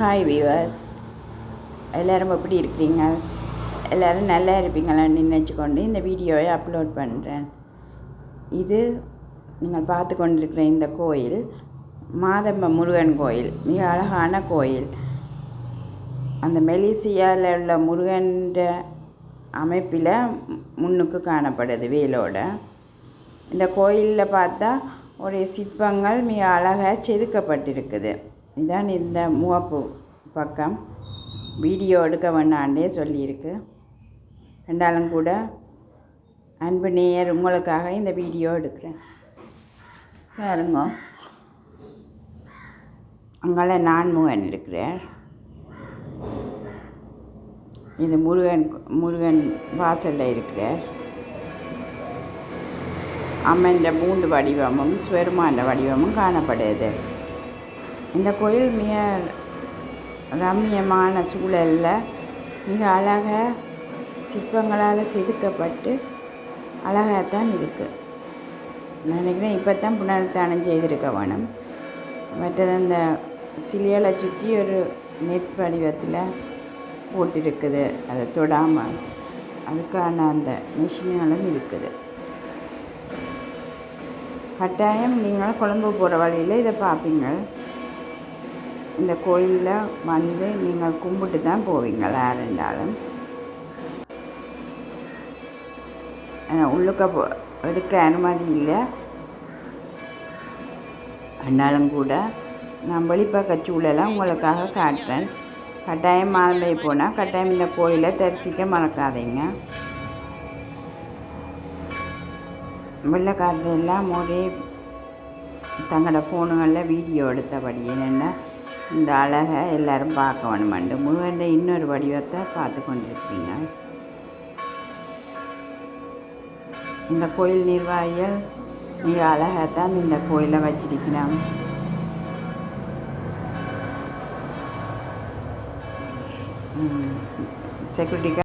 Hi viewers எல்லோரும் எப்படி இருக்கிறீங்க? எல்லோரும் நல்லா இருப்பீங்களான்னு நினச்சிக்கொண்டு இந்த வீடியோவை அப்லோட் பண்ணுறேன் இது நீங்கள் பார்த்து கொண்டிருக்கிற இந்த கோயில் மாதம்ப முருகன் கோயில் மிக அழகான கோயில். அந்த மெலிசியாவில் உள்ள முருகன்ற அமைப்பில் முன்னுக்கு காணப்படுது வேலோட. இந்த கோயிலில் பார்த்தா ஒரு சிற்பங்கள் மிக அழகாக செதுக்கப்பட்டிருக்குது. இதான் இந்த மூவப்பு பக்கம். வீடியோ எடுக்க வேண்டாண்டே சொல்லியிருக்கு. ரெண்டாலும் கூட அன்பு நேயர் உங்களுக்காக இந்த வீடியோ எடுக்கிறேன். பாருங்க. அங்கால நான்முகன் இருக்கிறார். இது முருகன் முருகன் வாசலில் இருக்கிறார். அம்மன்ற மூன்று வடிவமும் சிவருமான வடிவமும் காணப்படுது இந்த கோயில் மிக ரம்மியமான சூழலில் மிக அழகாக சிற்பங்களால் செதுக்கப்பட்டு அழகாகத்தான் இருக்குது நான் நினைக்கிறேன் இப்போ தான் புனருத்தானம் செய்திருக்க வேணும். மற்றது அந்த சிலைகளை சுற்றி ஒரு நெட் வடிவத்தில் போட்டிருக்குது. அதை தொடாமல் அதுக்கான அந்த மிஷின்களும் இருக்குது. கட்டாயம் நீங்கள் கொழம்பு போகிற வழியில் இதை பார்ப்பீங்க இந்த கோயிலில் வந்து நீங்கள் கும்பிட்டு தான் போவீங்க யார் உள்ளுக்க போ எடுக்க அனுமதி இல்லை. ஆனாலும் கூட நான் வெளிப்பக்க சூழலாம் உங்களுக்காக காட்டுறேன். கட்டாயம் மாலை போனால் கட்டாயம் இந்த கோயிலை தரிசிக்க மறக்காதீங்க. வெள்ளைக்காரரெல்லாம் ஒரே தங்களோட ஃபோனுகளில் வீடியோ எடுத்தபடி என்னென்ன இந்த அழகை எல்லோரும் பார்க்க வேணுமெண்டு முருகன் இன்னொரு வடிவத்தை பார்த்து கொண்டிருப்பீங்க. இந்த கோயில் நிர்வாகிகள் மிக அழகாகத்தான் இந்த கோயிலை வச்சிருக்கிறாங்க. செக்யூரிட்டி